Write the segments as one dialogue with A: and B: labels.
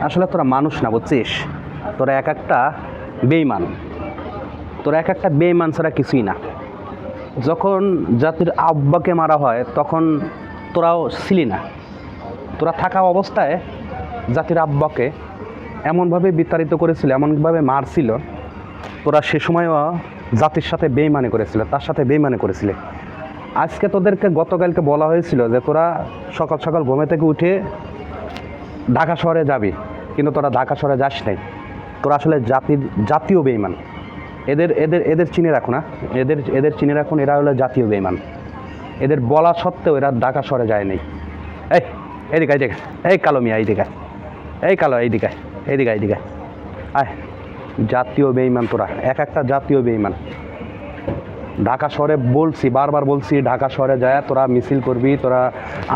A: আসলে তোরা মানুষ না, বুঝছিস? তোরা এক একটা বেইমান তোরা এক একটা বেইমান ছাড়া কিছুই না। যখন জাতির আব্বাকে মারা হয়, তখন তোরাও ছিলি না। তোরা থাকা অবস্থায় জাতির আব্বাকে এমনভাবে বিতাড়িত করেছিল, এমনভাবে মারছিল, তোরা সে সময়ও জাতির সাথে বেইমানি করেছিল, তার সাথে বেইমানি করেছিলে। আজকে তোদেরকে গতকালকে বলা হয়েছিল যে তোরা সকাল সকাল ঘুমে থেকে উঠে ঢাকা শহরে যাবি। কিন্তু তোরা ঢাকা শহরে যাস নাই। তোরা আসলে জাতির, জাতীয় বেইমান এদের এদের এদের চিনে রাখো না। এদের এদের চিনে রাখুন এরা হলো জাতীয় বেইমান এদের বলা সত্ত্বেও এরা ঢাকা শহরে যায় নাই। এই এইদিকে এইদিকে এই কালো মিয়া এইদিকে। এই কালো এইদিকে এইদিকে আয়। আয়, জাতীয় বেইমান তোরা, এক একটা জাতীয় বেইমান ঢাকা শহরে বলছি, বারবার বলছি, ঢাকা শহরে যায়, তোরা মিছিল করবি, তোরা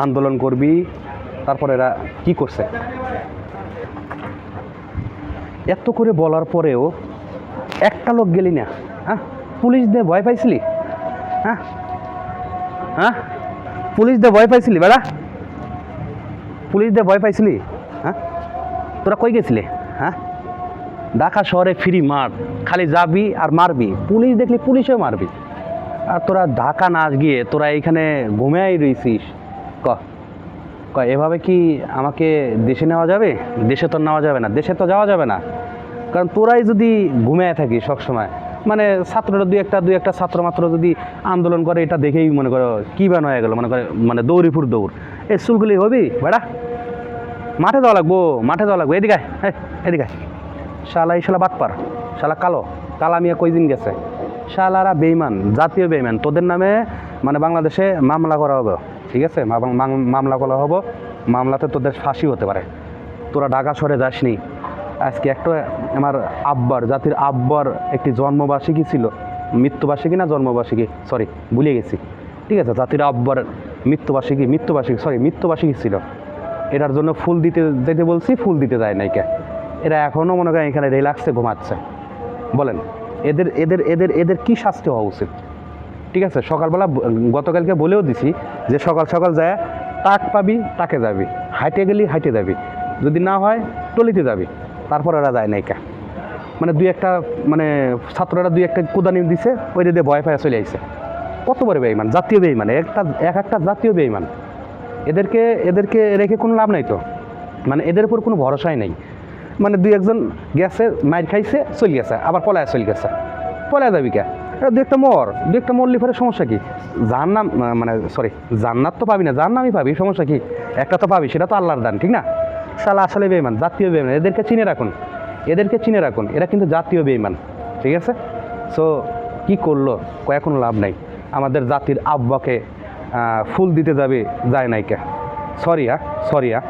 A: আন্দোলন করবি, তারপর এরা কি করছে? এত করে বলার পরেও একটা লোক গেলি না হ্যাঁ? পুলিশ দিয়ে ভয় পাইছিলি? হ্যাঁ? হ্যাঁ? পুলিশ দিয়ে ভয় পাইছিলি বেড়া? পুলিশ দিয়ে ভয় পাইছিলি? হ্যাঁ? তোরা কই গেছিলি? হ্যাঁ? ঢাকা শহরে ফ্রি মার, খালি যাবি আর মারবি। পুলিশ দেখলি পুলিশেও মারবি। আর তোরা ঢাকা না গিয়ে তোরা এইখানে ঘুমেই রইছিস। ক ক। এভাবে কি আমাকে দেশে নেওয়া যাবে? দেশে তো নেওয়া যাবে না দেশে তো যাওয়া যাবে না। কারণ তোরাই যদি ঘুমিয়ে থাকিস সবসময় মানে ছাত্ররা দুই একটা দুই একটা ছাত্র মাত্র যদি আন্দোলন করে এটা দেখেই মনে করো কী বান হয়ে গেলো মনে করে মানে দৌড়িপুর দৌড়। এই স্কুলগুলি হবি? বেড়া। মাঠে যাওয়া লাগবো মাঠে যাওয়া লাগবো। এদিকে এই, এদিকে। শালা এই শালা বাটপার শালা কালো কালা মিয়া কয়দিন গেছে? শালারা বেইমান জাতীয় বেইমান তোদের নামে মানে বাংলাদেশে মামলা করা হবে, ঠিক আছে? মামলা করা হবে, মামলাতে তোদের ফাঁসি হতে পারে। তোরা ঢাকা শহরে যাসনি। আজকে একটা আমার আব্বার, জাতির আব্বার একটি জন্মবার্ষিকী ছিল। মৃত্যুবার্ষিকী না জন্মবার্ষিকী? সরি ভুলে গেছি। ঠিক আছে? জাতির আব্বার মৃত্যুবার্ষিকী মৃত্যুবার্ষিকী সরি মৃত্যুবার্ষিকী ছিল। এটার জন্য ফুল দিতে যেতে বলছি, ফুল দিতে যায় নাইকে এরা এখনও মনে করেন এখানে রিল্যাক্সে ঘুমাচ্ছে। বলেন, এদের এদের এদের এদের কি শাস্তি হওয়া উচিত? ঠিক আছে, সকালবেলা গতকালকে বলেও দিছি যে সকাল সকাল যায়, তাক পাবি, তাকে যাবি, হাইটে গেলি হাইটে যাবি, যদি না হয় টলিতে যাবি, তারপর এরা যায় নাইকা। মানে দুই একটা মানে ছাত্ররা দুই একটা কুদানি দিছে ওই দিয়ে ভয় পায় চলে আইছে। কত বড় বেইমান জাতীয় বেইমান একটা, এক একটা জাতীয় বেইমান এদেরকে এদেরকে রেখে কোনো লাভ নাই তো। মানে এদের উপর কোনো ভরসাই নেই। মানে দুই একজন গেছে, মাইর খাইছে, চলে গেছে, আবার পলায় চলে গেছে। পলায় যাবি কে? দু একটা মর, দু একটা মরলি সমস্যা কি? যার নাম মানে সরি জান্নাত তো পাবি না যার নামই পাবি, সমস্যা কি? একটা তো পাবি, সেটা তো আল্লাহর দান, ঠিক না? শালা আসলে বেইমান জাতীয় বেইমান এদেরকে চিনে রাখুন, এদেরকে চিনে রাখুন, এরা কিন্তু জাতীয় বেইমান ঠিক আছে? সো কি করল? কয়েক কোনো লাভ নাই। আমাদের জাতির আব্বাকে ফুল দিতে যাবে যায় নাইকা। সরি হ্যাঁ সরি হ্যাঁ